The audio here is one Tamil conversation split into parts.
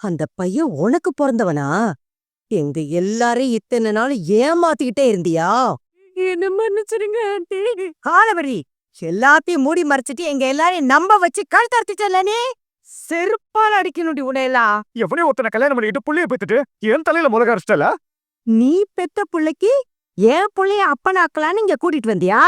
அந்த பையன் உனக்கு பிறந்தவனா? எங்க எல்லாரையும் இத்தனை நாள் ஏமாத்திக்கிட்டே இருந்தியா? என்ன மன்னிச்சிருங்க ஆண்டி? காலவரி எல்லாத்தையும் மூடி மறைச்சிட்டு எங்க எல்லாரையும் நம்ப வச்சு கழுத்தறுத்துட்டல நீ? செருப்பால் அடிக்கணும்டி உடையலாம் எவனே ஒருத்தனை கல்யாணம் பண்ணிக்கிட்டு புள்ளைய பெத்துட்டு என் தலையில முலக அரைச்சிட்டல? நீ பெத்த புள்ளைக்கு என் புள்ளைய அப்பனாக்கலான்னு இங்க கூட்டிட்டு வந்தியா?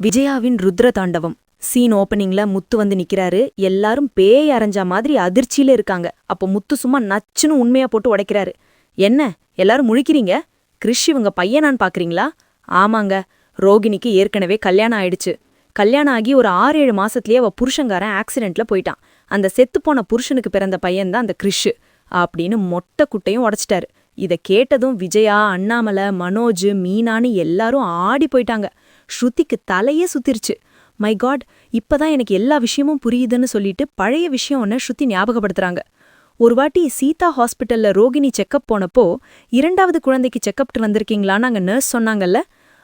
விஜயாவின் ருத்ர தாண்டவம் சீன் ஓப்பனிங்ல முத்து வந்து நிக்கிறாரு. எல்லாரும் பேய் அரைஞ்ச மாதிரி அதிர்ச்சியில இருக்காங்க. அப்போ முத்து சும்மா நச்சுன்னு உண்மையா போட்டு உடைக்கிறாரு. என்ன? எல்லாரும் முழிக்கிறீங்க? கிறிஷ் இவங்க பையனான்னு பாக்குறீங்களா? ஆமாங்க. ரோகிணிக்கு ஏற்கனவே கல்யாணம் ஆயிடுச்சு. கல்யாணம் ஆகி ஒரு ஆறு ஏழு மாசத்துலயே அவ புருஷங்காரன் ஆக்சிடென்ட்ல போயிட்டான். அந்த செத்துப்போன புருஷனுக்கு பிறந்த பையன்தான் அந்த கிறிஷ். அப்படின்னு மொட்டை குட்டையும் உடைச்சிட்டாரு. இத கேட்டதும் விஜயா அண்ணாமலை மனோஜ் மீனான்னு எல்லாரும் ஆடி போயிட்டாங்க. ஸ்ருதிக்கு தலையே சுத்திருச்சு. மை காட் இப்பதான் எனக்கு எல்லா விஷயமும் புரியுதுன்னு சொல்லிட்டு பழைய விஷயம் ஒன்ன ஸ்ருதி ஞாபகப்படுத்துறாங்க. ஒரு வாட்டி சீதா ஹாஸ்பிட்டல்ல ரோகிணி செக்கப் போனப்போ இரண்டாவது குழந்தைக்கு செக்கப்ட்டு வந்திருக்கீங்களான்னு அங்க நர்ஸ் சொன்னாங்கல்ல?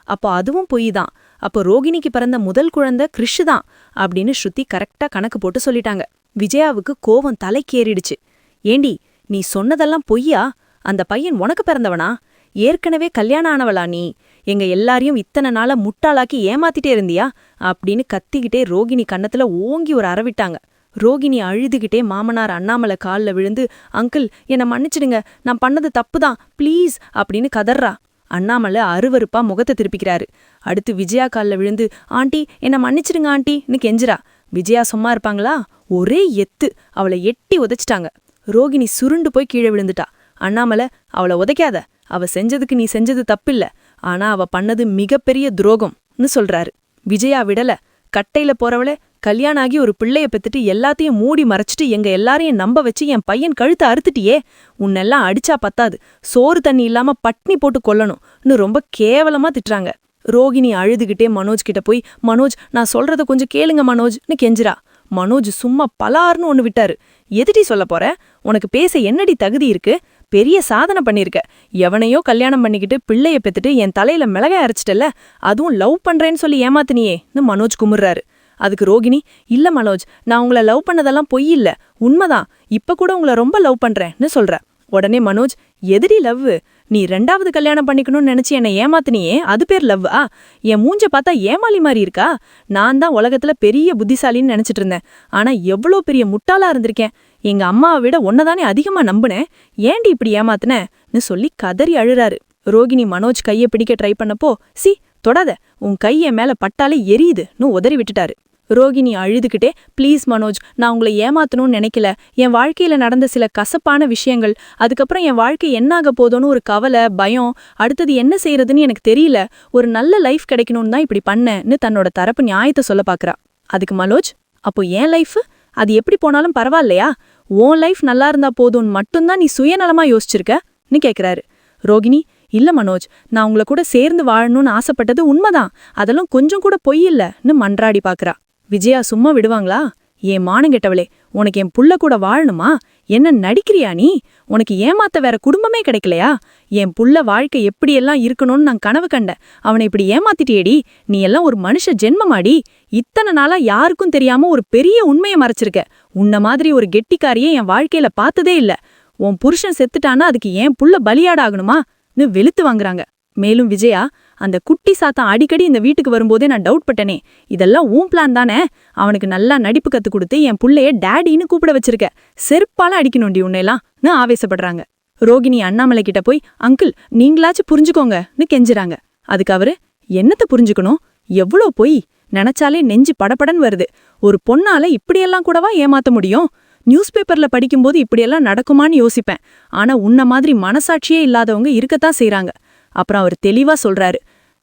அப்போ அதுவும் பொய் தான் அப்போ ரோகிணிக்கு பிறந்த முதல் குழந்தை கிறிஷ் தான் அப்படின்னு ஸ்ருதி கரெக்டா கணக்கு போட்டு சொல்லிட்டாங்க. விஜயாவுக்கு கோவம் தலைக்கேறிடுச்சு. ஏண்டி நீ சொன்னதெல்லாம் பொய்யா? அந்த பையன் உனக்கு பிறந்தவனா? ஏற்கனவே கல்யாணம் ஆனவளா நீ? எங்க எல்லாரையும் இத்தனை நாளா முட்டாளாக்கி ஏமாத்திட்டே இருந்தியா? அப்படின்னு கத்திக்கிட்டே ரோகிணி கன்னத்துல ஓங்கி ஒரு அறவிட்டாங்க. ரோகிணி அழுதுகிட்டே மாமனார் அண்ணாமலை கால்ல விழுந்து அங்கிள் என்னை மன்னிச்சிடுங்க நான் பண்ணது தப்புதான் ப்ளீஸ் அப்படின்னு கதர்றா அண்ணாமலை அருவருப்பா முகத்தை திருப்பிக்கிறாரு. அடுத்து விஜயா கால்ல விழுந்து ஆண்டி என்னை மன்னிச்சிடுங்க ஆண்டின்னு கெஞ்சுறா. விஜயா சும்மா இருப்பாங்களா? ஒரே எத்து அவளை எட்டி உதைச்சிட்டாங்க. ரோகிணி சுருண்டு போய் கீழே விழுந்துட்டா. அண்ணாமலை அவளை உதைக்காத அவ செஞ்சதுக்கு நீ செஞ்சது தப்பில்ல ஆனா அவ பண்ணது மிகப்பெரிய துரோகம்னு சொல்றாரு. விஜயா விடல. கட்டையில போறவள கல்யாணம் ஆகி ஒரு பிள்ளைய பெத்துட்டு எல்லாத்தையும் மூடி மறைச்சிட்டு எங்க எல்லாரையும் நம்ப வச்சு என் பையன் கழுத்தை அறுத்துட்டியே. உன்னெல்லாம் அடிச்சா பத்தாது. சோறு தண்ணி இல்லாம பட்னி போட்டு கொல்லணும்னு ரொம்ப கேவலமா திட்டுறாங்க. ரோகிணி அழுதுகிட்டே மனோஜ் கிட்ட போய் மனோஜ் நான் சொல்றத கொஞ்சம் கேளுங்க மனோஜ்னு கெஞ்சிரா மனோஜ் சும்மா பலார்னு ஒன்னு விட்டாரு. எதுடி சொல்ல போற? உனக்கு பேச என்னடி தகுதி இருக்கு? பெரிய சாதனை பண்ணிருக்க எவனையோ கல்யாணம் பண்ணிக்கிட்டு பிள்ளைய பெத்துட்டு என் தலையில மிளகாய் அரைச்சிட்டல அதுவும் லவ் பண்றேன்னு சொல்லி ஏமாத்தினியேன்னு மனோஜ் குமுறாரு. அதுக்கு ரோகிணி இல்ல மனோஜ் நான் உங்களை லவ் பண்ணதெல்லாம் பொய் இல்ல. உண்மைதான். இப்ப கூட உங்களை ரொம்ப லவ் பண்றேன்னு சொல்ற. உடனே மனோஜ் எதிரி லவ்? நீ ரெண்டாவது கல்யாணம் பண்ணிக்கணும்னு நினைச்சு என்னை ஏமாத்தினியே? அது பேர் லவ் ஆ? என் மூஞ்ச பார்த்தா ஏமாளி மாதிரி இருக்கா? நான் தான் உலகத்துல பெரிய புத்திசாலின்னு நினைச்சிட்டு இருந்தேன். ஆனா எவ்வளோ பெரிய முட்டாளா இருந்திருக்கேன். எங்க அம்மாவை விட ஒன்னதானே அதிகமா நம்புனேன் ஏண்டி இப்படி ஏமாத்துனேன்னு சொல்லி கதறி அழுறாரு. ரோகிணி மனோஜ் கைய பிடிக்க ட்ரை பண்ணப்போ சி தொடாத. உன் கையை மேல பட்டாலே எரியுதுன்னு உதறி விட்டுட்டாரு. ரோகிணி அழுதுகிட்டே ப்ளீஸ் மனோஜ் நான் உங்களை ஏமாத்தணும்னு நினைக்கல. என் வாழ்க்கையில நடந்த சில கசப்பான விஷயங்கள் அதுக்கப்புறம் என் வாழ்க்கை என்னாக போதோன்னு ஒரு கவலை பயம் அடுத்தது என்ன செய்யறதுன்னு எனக்கு தெரியல. ஒரு நல்ல லைஃப் கிடைக்கணும்னு தான் இப்படி பண்ணேன்னு தன்னோட தரப்பு நியாயத்தை சொல்ல பாக்குறா. அதுக்கு மனோஜ் அப்போ என் லைஃப் அது எப்படி போனாலும் பரவாயில்லையா? உன் லைஃப் நல்லா இருந்தா போதும்னு மட்டும்தான் நீ சுயநலமா யோசிச்சிருக்கன்னு கேக்குறாரு. ரோகிணி இல்ல மனோஜ் நான் உங்களை கூட சேர்ந்து வாழணும்னு ஆசைப்பட்டது உண்மைதான். அதெல்லாம் கொஞ்சம் கூட பொய் இல்லன்னு மன்றாடி பாக்குறா. விஜயா சும்மா விடுவாங்களா? ஏன் மானங்கெட்டவளே உனக்கு என் புள்ள கூட வாழணுமா? என்ன நடிக்கிறியா நீ? உனக்கு ஏமாத்த வேற குடும்பமே கிடைக்கலையா? என் புள்ள வாழ்க்கை எப்படியெல்லாம் இருக்கணும்னு நான் கனவு கண்டேன். அவனை இப்படி ஏமாத்திட்டியேடி. நீ எல்லாம் ஒரு மனுஷ ஜென்மமாடி. இத்தனை நாளா யாருக்கும் தெரியாம ஒரு பெரிய உண்மையை மறைச்சிருக்க. உன்ன மாதிரி ஒரு கெட்டிக்காரியே என் வாழ்க்கையில பார்த்ததே இல்ல. உன் புருஷன் செத்துட்டானா அதுக்கு ஏன் புள்ள பலியாடாகணுமா? வெளுத்து வாங்குறாங்க. மேலும் விஜயா அந்த குட்டி சாத்தா அடிக்கடி இந்த வீட்டுக்கு வரும்போதே நான் டவுட் பட்டனே. இதெல்லாம் ஊன் பிளான் தானே? அவனுக்கு நல்லா நடிப்பு கத்து கொடுத்து என் புள்ளைய டேடின்னு கூப்பிட வச்சிருக்க. செருப்பால அடிக்கணும்டி உன்னையெல்லாம்னு ஆவேசப்படுறாங்க. ரோகிணி அண்ணாமலை கிட்ட போய் அங்கிள் நீங்களாச்சும் புரிஞ்சுக்கோங்கன்னு கெஞ்சுறாங்க. அதுக்கு அவரு என்னத்த புரிஞ்சுக்கணும்? எவ்வளோ பொய்? நினைச்சாலே நெஞ்சு படபடன் வருது. ஒரு பொண்ணால இப்படியெல்லாம் கூடவா ஏமாத்த முடியும்? நியூஸ் பேப்பர்ல படிக்கும்போது இப்படியெல்லாம் நடக்குமான்னு யோசிப்பேன். ஆனா உன்ன மாதிரி மனசாட்சியே இல்லாதவங்க இருக்கத்தான் செய்றாங்க. அப்புறம் அவர் தெளிவா சொல்றாரு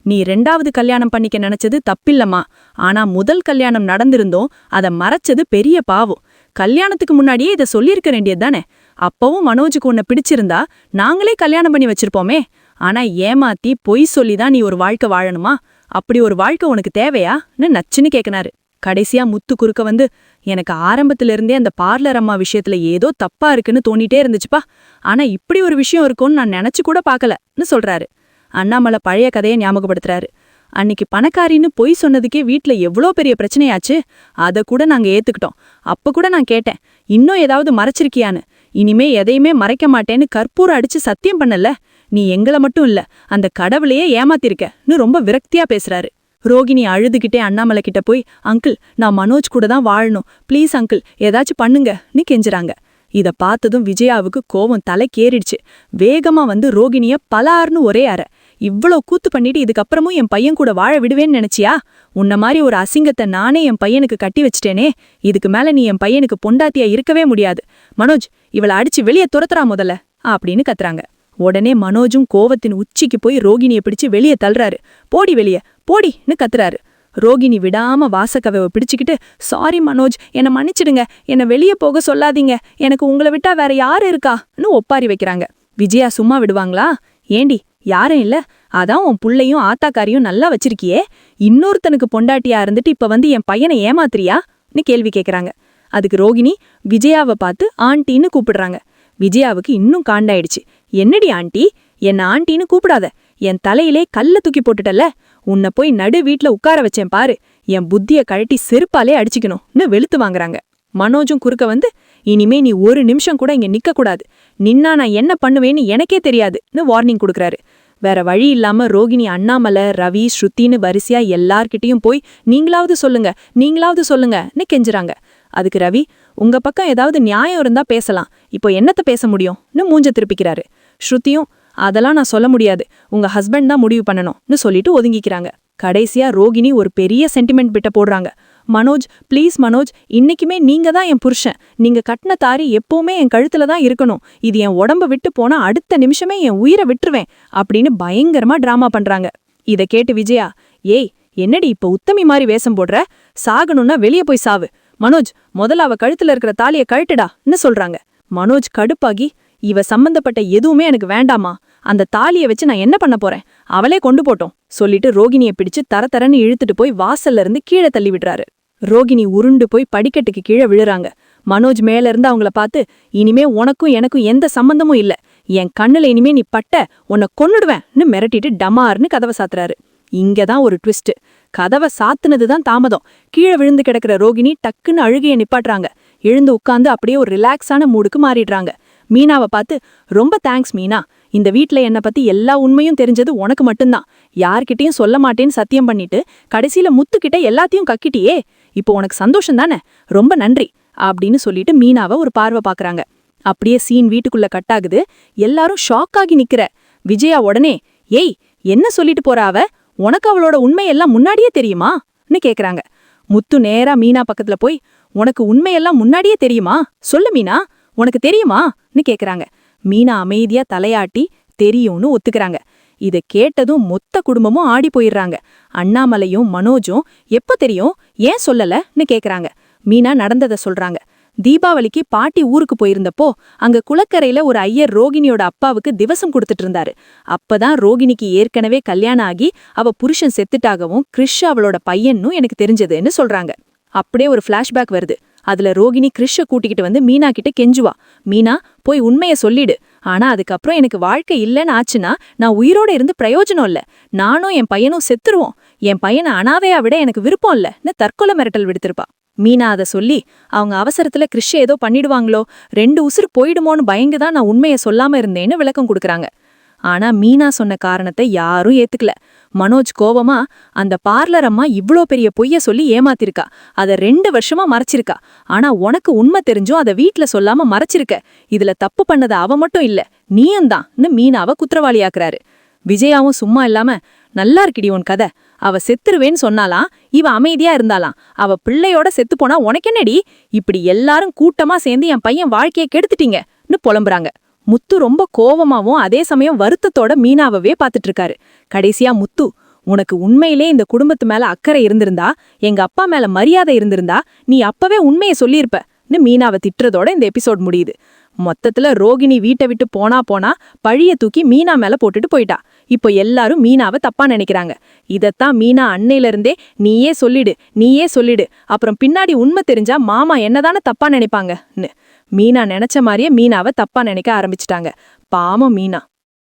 நீ ரெண்டாவது கல்யாணம் பண்ணிக்க நினைச்சது தப்பில்லம்மா. ஆனா முதல் கல்யாணம் நடந்திருந்தோம் அத மறைச்சது பெரிய பாவம். கல்யாணத்துக்கு முன்னாடியே இத சொல்லியிருக்க வேண்டியது தானே. அப்பவும் மனோஜுக்கு உன்னை பிடிச்சிருந்தா நாங்களே கல்யாணம் பண்ணி வச்சிருப்போமே. ஆனா ஏமாத்தி பொய் சொல்லி தான் நீ ஒரு வாழ்க்கை வாழணுமா? அப்படி ஒரு வாழ்க்கை உனக்கு தேவையான்னு நச்சுன்னு கேட்கனாரு கடைசியா முத்து குறுக்க வந்து எனக்கு ஆரம்பத்துல இருந்தே அந்த பார்லர் அம்மா விஷயத்துல ஏதோ தப்பா இருக்குன்னு தோண்டிட்டே இருந்துச்சுப்பா. ஆனா இப்படி ஒரு விஷயம் இருக்கும்னு நான் நினைச்சு கூட பார்க்கலன்னு சொல்றாரு. அண்ணாமலை பழைய கதையை ஞாபகப்படுத்துறாரு. அன்னிக்கு பணக்காரின்னு பொய் சொன்னதுக்கே வீட்ல எவ்வளோ பெரிய பிரச்சனையாச்சு? அத கூட நாங்க ஏத்துக்கிட்டோம். அப்ப கூட நான் கேட்டேன் இன்னும் ஏதாவது மறைச்சிருக்கியான்னு? இனிமே எதையுமே மறைக்க மாட்டேன்னு கற்பூரம் அடிச்சு சத்தியம் பண்ணல? நீ எங்கள மட்டும் இல்ல அந்த கடவுளையே ஏமாத்திருக்கன்னு ரொம்ப விரக்தியா பேசுறாரு. ரோகிணி அழுதுகிட்டே அண்ணாமலை கிட்ட போய் அங்கிள் நான் மனோஜ் கூட தான் வாழணும். ப்ளீஸ் அங்கிள் ஏதாச்சும் பண்ணுங்கன்னு கெஞ்சுறாங்க. இத பார்த்ததும் விஜயாவுக்கு கோவம் தலைக்கேறிடுச்சு. வேகமா வந்து ரோகிணிய பலார்னு ஒரே அரை இவ்ளோ கூத்து பண்ணிட்டு இதுக்கப்புறமும் என் பையன் கூட வாழ விடுவேன்னு நினைச்சியா? உன்ன மாதிரி ஒரு அசிங்கத்தை நானே என் பையனுக்கு கட்டி வச்சிட்டேனே. இதுக்கு மேல நீ என் பையனுக்கு பொண்டாத்தியா இருக்கவே முடியாது. மனோஜ் இவள அடிச்சு வெளியே துரத்துறா முதல்ல அப்படின்னு கத்துறாங்க. உடனே மனோஜும் கோவத்தின் உச்சிக்கு போய் ரோகிணியை பிடிச்சு வெளியே தள்ளுறாரு. போடி வெளியே போடின்னு கத்துறாரு. ரோகிணி விடாம வாசக்கவை பிடிச்சுக்கிட்டு சாரி மனோஜ் என்னை மன்னிச்சிடுங்க. என்னை வெளியே போக சொல்லாதீங்க. எனக்கு உங்களை விட்டா வேற யாரு இருக்கான்னு ஒப்பாரி வைக்கிறாங்க. விஜயா சும்மா விடுவாங்களா? ஏண்டி யாரும் இல்ல. அதான் உன் புள்ளையும் ஆத்தாக்காரியும் நல்லா வச்சிருக்கியே. இன்னொருத்தனுக்கு பொண்டாட்டியா இருந்துட்டு இப்ப வந்து என் பையனை ஏமாத்துறியான்னு கேள்வி கேக்குறாங்க. அதுக்கு ரோகிணி விஜயாவை பார்த்து ஆண்டின்னு கூப்பிடுறாங்க. விஜயாவுக்கு இன்னும் காண்டாயிடுச்சு. என்னடி ஆண்டி? என்ன ஆண்டின்னு கூப்பிடாத. என் தலையிலே கல்ல தூக்கி போட்டுட்டல உன்னை போய் நடு வீட்ல உட்கார வச்சேன் பாரு. என் புத்திய கழட்டி செருப்பாலே அடிச்சுக்கணும்னு வெளுத்து வாங்குறாங்க. மனோஜும் குறுக்க வந்து இனிமே நீ ஒரு நிமிஷம் கூட இங்க நிக்க கூடாது நின்னா நான் என்ன பண்ணுவேன்னு எனக்கே தெரியாதுன்னு வார்னிங் கொடுக்கறாரு. வேற வழி இல்லாம ரோகிணி அண்ணாமலை ரவி ஸ்ருத்தின்னு வரிசையா எல்லார்கிட்டயும் போய் நீங்களாவது சொல்லுங்க நீங்களாவது சொல்லுங்கன்னு கெஞ்சுறாங்க. அதுக்கு ரவி உங்க பக்கம் ஏதாவது நியாயம் இருந்தா பேசலாம். இப்போ என்னத்த பேச முடியும்னு மூஞ்ச திருப்பிக்கிறாரு. ஸ்ருதியும் அதெல்லாம் நான் சொல்ல முடியாது. உங்க ஹஸ்பண்ட் தான் முடிவு பண்ணணும்னு சொல்லிட்டு ஒதுங்கிக்கிறாங்க. கடைசியா ரோகிணி ஒரு பெரிய சென்டிமெண்ட் பிட்ட போடுறாங்க. மனோஜ் ப்ளீஸ் மனோஜ் இன்னைக்குமே நீங்க தான் என் புருஷன். நீங்க கட்டின தாரி எப்பவுமே என் கழுத்துல தான் இருக்கணும். இது என் உடம்ப விட்டு போனா அடுத்த நிமிஷமே என் உயிரை விட்டுருவேன் அப்படின்னு பயங்கரமா டிராமா பண்றாங்க. இத கேட்டு விஜயா ஏய் என்னடி இப்ப உத்தமி மாதிரி வேஷம் போடுற? சாகணும்னா வெளியே போய் சாவு. மனோஜ் முதல்ல அவ கழுத்துல இருக்கிற தாலிய கழட்டுடான்னு சொல்றாங்க. மனோஜ் கடுப்பாகி இவ சம்பந்தப்பட்ட எதுவுமே எனக்கு வேண்டாமா? அந்த தாலிய வச்சு நான் என்ன பண்ண போறேன்? அவளே கொண்டு போட்டோம் சொல்லிட்டு ரோகிணிய பிடிச்சு தர தரன்னு இழுத்துட்டு போய் வாசல்ல இருந்து கீழே தள்ளி விடுறாரு. ரோகிணி உருண்டு போய் படிக்கட்டுக்கு கீழே விழுறாங்க. மனோஜ் மேல இருந்து அவங்கள பார்த்து இனிமே உனக்கும் எனக்கும் எந்த சம்பந்தமும் இல்ல. என் கண்ணுல இனிமே நீ பட்ட உன்னை கொன்னுடுவேன்னு மிரட்டிட்டு டமார்னு கதவை சாத்துறாரு. இங்கதான் ஒரு ட்விஸ்ட் கதவை சாத்துனதுதான் தாமதம். கீழே விழுந்து கிடக்கிற ரோகிணி டக்குன்னு அழுகைய நிப்பாட்டுறாங்க. எழுந்து உட்காந்து அப்படியே ஒரு ரிலாக்ஸான மூடுக்கு மாறிடுறாங்க. மீனாவை பார்த்து ரொம்ப தேங்க்ஸ் மீனா. இந்த வீட்ல என்ன பத்தி எல்லா உண்மையும் தெரிஞ்சது உனக்கு மட்டும்தான். யார்கிட்டயும் சொல்ல மாட்டேன்னு சத்தியம் பண்ணிட்டு கடைசியில முத்துக்கிட்ட எல்லாத்தையும் கக்கிட்டியே. இப்போ உனக்கு சந்தோஷம் தானே? ரொம்ப நன்றி அப்படின்னு சொல்லிட்டு மீனாவை ஒரு பார்வை பாக்குறாங்க. அப்படியே சீன் வீட்டுக்குள்ள கட்டாகுது எல்லாரும் ஷாக் ஆகி நிக்கிற. விஜயா உடனே ஏய் என்ன சொல்லிட்டு போற அவ? உனக்கு அவளோட உண்மையெல்லாம் முன்னாடியே தெரியுமான்னு கேக்குறாங்க. முத்து நேரா மீனா பக்கத்துல போய் உனக்கு உண்மையெல்லாம் முன்னாடியே தெரியுமா? சொல்லு மீனா உனக்கு தெரியுமான்னு கேக்குறாங்க. மீனா அமைதியா தலையாட்டி தெரியும்னு ஒத்துக்கறாங்க. இத கேட்டதும் மொத்த குடும்பமும் ஆடி போயிடுறாங்க. அண்ணாமலையும் மனோஜும் எப்ப தெரியும்? ஏன் சொல்லலன்னு கேக்குறாங்க. மீனா நடந்தத சொல்றாங்க. தீபாவளிக்கு பாட்டி ஊருக்கு போயிருந்தப்போ அங்க குளக்கரையில ஒரு ஐயர் ரோகிணியோட அப்பாவுக்கு திவசம் கொடுத்துட்டு இருந்தாரு. அப்பதான் ரோகிணிக்கு ஏற்கனவே கல்யாணம் ஆகி அவ புருஷன் செத்துட்டாகவும் கிறிஷ் அவளோட பையன்னும் எனக்கு தெரிஞ்சதுன்னு சொல்றாங்க. அப்படியே ஒரு ஃபிளாஷ்பேக் வருது. அதுல ரோகிணி கிறிஷ கூட்டிக்கிட்டு வந்து மீனா கிட்ட கெஞ்சுவா. மீனா போய் உண்மைய சொல்லிடு. ஆனா அதுக்கப்புறம் எனக்கு வாழ்க்கை இல்லைன்னு ஆச்சுன்னா நான் உயிரோட இருந்து பிரயோஜனம் இல்ல. நானும் என் பையனும் செத்துருவோம். என் பையனை அனாதையா விட எனக்கு விருப்பம் இல்லன்னு தற்கொலை மிரட்டல் விடுத்திருப்பா. மீனா அதை சொல்லி அவங்க அவசரத்துல கிறிஷ ஏதோ பண்ணிடுவாங்களோ? ரெண்டு உசுறு போயிடுமோன்னு பயங்குதான் நான் உண்மைய சொல்லாம இருந்தேன்னு விளக்கம் கொடுக்குறாங்க. ஆனா மீனா சொன்ன காரணத்தை யாரும் ஏத்துக்கல. மனோஜ் கோவமா அந்த பார்லர் அம்மா இவ்ளோ பெரிய பொய்ய சொல்லி ஏமாத்திருக்கா. அத ரெண்டு வருஷமா மறைச்சிருக்கா. ஆனா உனக்கு உண்மை தெரிஞ்சும் அத வீட்ல சொல்லாம மறைச்சிருக்க. இதுல தப்பு பண்ணது அவ மட்டும் இல்ல நீயும் தான்னு மீனாவ குற்றவாளியாக்குறாரு. விஜயாவும் சும்மா இல்லாம நல்லா இருக்கிடி உன் கதை. அவ செத்துருவேன்னு சொன்னாலாம் இவ அமைதியா இருந்தாலாம். அவ பிள்ளையோட செத்து போனா உனக்கென்னடி இப்படி எல்லாரும் கூட்டமா சேர்ந்து என் பையன் வாழ்க்கைய கெடுத்துட்டீங்கன்னு புலம்புறாங்க. முத்து ரொம்ப கோவமாவும் அதே சமயம் வருத்தத்தோட மீனாவவே பாத்துட்டு இருக்காரு கடைசியா முத்து உனக்கு உண்மையிலே இந்த குடும்பத்து மேல அக்கறை இருந்திருந்தா எங்க அப்பா மேல மரியாதை இருந்திருந்தா நீ அப்பவே உண்மையை சொல்லியிருப்பன்னு மீனாவை திட்டுறதோட இந்த எபிசோட் முடியுது. மொத்தத்துல ரோகிணி வீட்டை விட்டு போனா போனா பழிய தூக்கி மீனா மேல போட்டுட்டு போயிட்டா. இப்போ எல்லாரும் மீனாவை தப்பா நினைக்கிறாங்க. இதத்தான் மீனா அன்னையில இருந்தே நீயே சொல்லிடு நீயே சொல்லிடு அப்புறம் பின்னாடி உண்மை தெரிஞ்சா மாமா என்னதானே தப்பா நினைப்பாங்கன்னு மீனா நினைச்ச மாதிரியே மீனாவை தப்பா நினைக்க ஆரம்பிச்சிட்டாங்க. பாவம் மீனா.